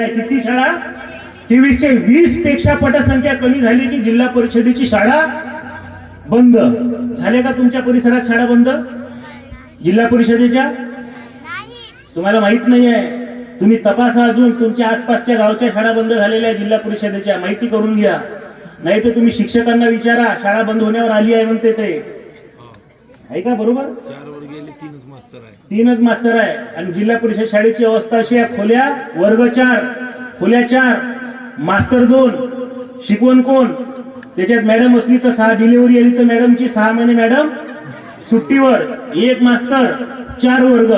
आहे. किती शाळा? तेवीसशे वीसपेक्षा पटसंख्या कमी झाली की जिल्हा परिषदेची शाळा बंद. झाले का तुमच्या परिसरात शाळा बंद? जिल्हा परिषदेच्या? तुम्हाला माहीत नाही आहे तुम्ही तपासा अजून. तुमच्या आसपासच्या गावच्या शाळा बंद झालेल्या आहे जिल्हा परिषदेच्या. माहिती करून घ्या. नाही तर तुम्ही शिक्षकांना विचारा. शाळा बंद होण्यावर आली आहे म्हणते ते. आहे का बरोबर? चार वर गेले तीनच मास्तर आहे. तीनच मास्तर आहे. आणि जिल्हा परिषद शाळेची अवस्था अशी आहे खोल्या वर्ग चार खोल्या चार मास्तर दोन शिकवण कोण? त्याच्यात मॅडम असली तर सहा डिलिव्हरी आली तर मॅडमची सहा महिने मॅडम सुट्टीवर. एक मास्तर चार वर्ग.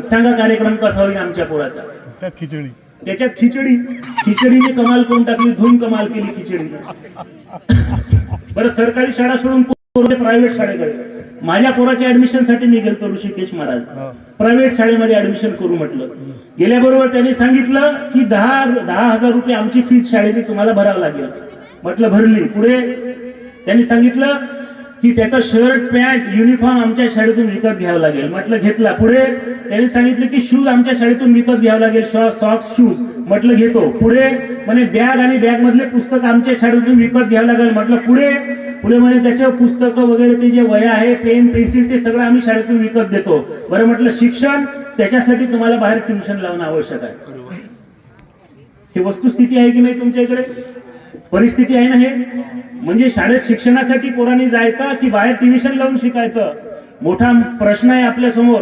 सांगा कार्यक्रम कसा होईल आमच्या पोराचा. त्यात खिचडी. त्याच्यात खिचडी. खिचडीने कमाल करून टाकली धूम कमाल केली खिचडी. बरं सरकारी शाळा सोडून प्रायव्हेट शाळेकडे. माझ्या पोराच्या ऍडमिशनसाठी मी गेलतो ऋषिकेश महाराज. प्रायव्हेट शाळेमध्ये ऍडमिशन करू म्हटलं. गेल्याबरोबर त्यांनी सांगितलं की दहा दहा हजार रुपये आमची फीस शाळेची तुम्हाला भरावं लागेल. म्हटलं भरली. पुढे त्यांनी सांगितलं की त्याचा शर्ट पॅन्ट युनिफॉर्म आमच्या शाळेतून विकत घ्यावा लागेल. म्हटलं घेतला. पुढे त्यांनी सांगितलं की शूज आमच्या शाळेतून विकत घ्यावं लागेल. सॉक्स शूज म्हटलं घेतो. पुढे म्हणे बॅग आणि बॅग मधले पुस्तक आमच्या शाळेतून विकत घ्यावं लागेल. म्हटलं पुढे पुढे म्हणे त्याच्या पुस्तकं वगैरे ते जे वया आहे पेन पेन्सिल ते सगळं आम्ही शाळेतून विकत देतो. बरं म्हटलं शिक्षण त्याच्यासाठी तुम्हाला बाहेर ट्युशन लावणं आवश्यक आहे. ही वस्तुस्थिती आहे की नाही तुमच्या इकडे? परिस्थिती आहे ना हे? म्हणजे शाळेत शिक्षणासाठी पोरांनी जायचा की बाहेर ट्युशन लावून शिकायचं? मोठा प्रश्न आहे आपल्यासमोर.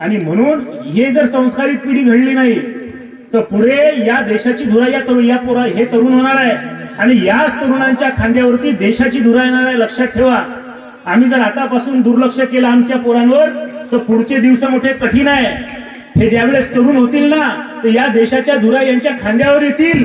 आणि म्हणून हे जर संस्कारित पिढी घडली नाही तर पुढे या देशाची धुरा या तरुण या पोरा हे तरुण होणार आहे. आणि याच तरुणांच्या खांद्यावरती देशाची धुरा येणार आहे. लक्षात ठेवा. आम्ही जर आतापासून दुर्लक्ष केलं आमच्या पोरांवर तर पुढचे दिवस मोठे कठीण आहे. हे ज्यावेळेस तरुण होतील ना तर या देशाच्या धुरा यांच्या खांद्यावर येतील.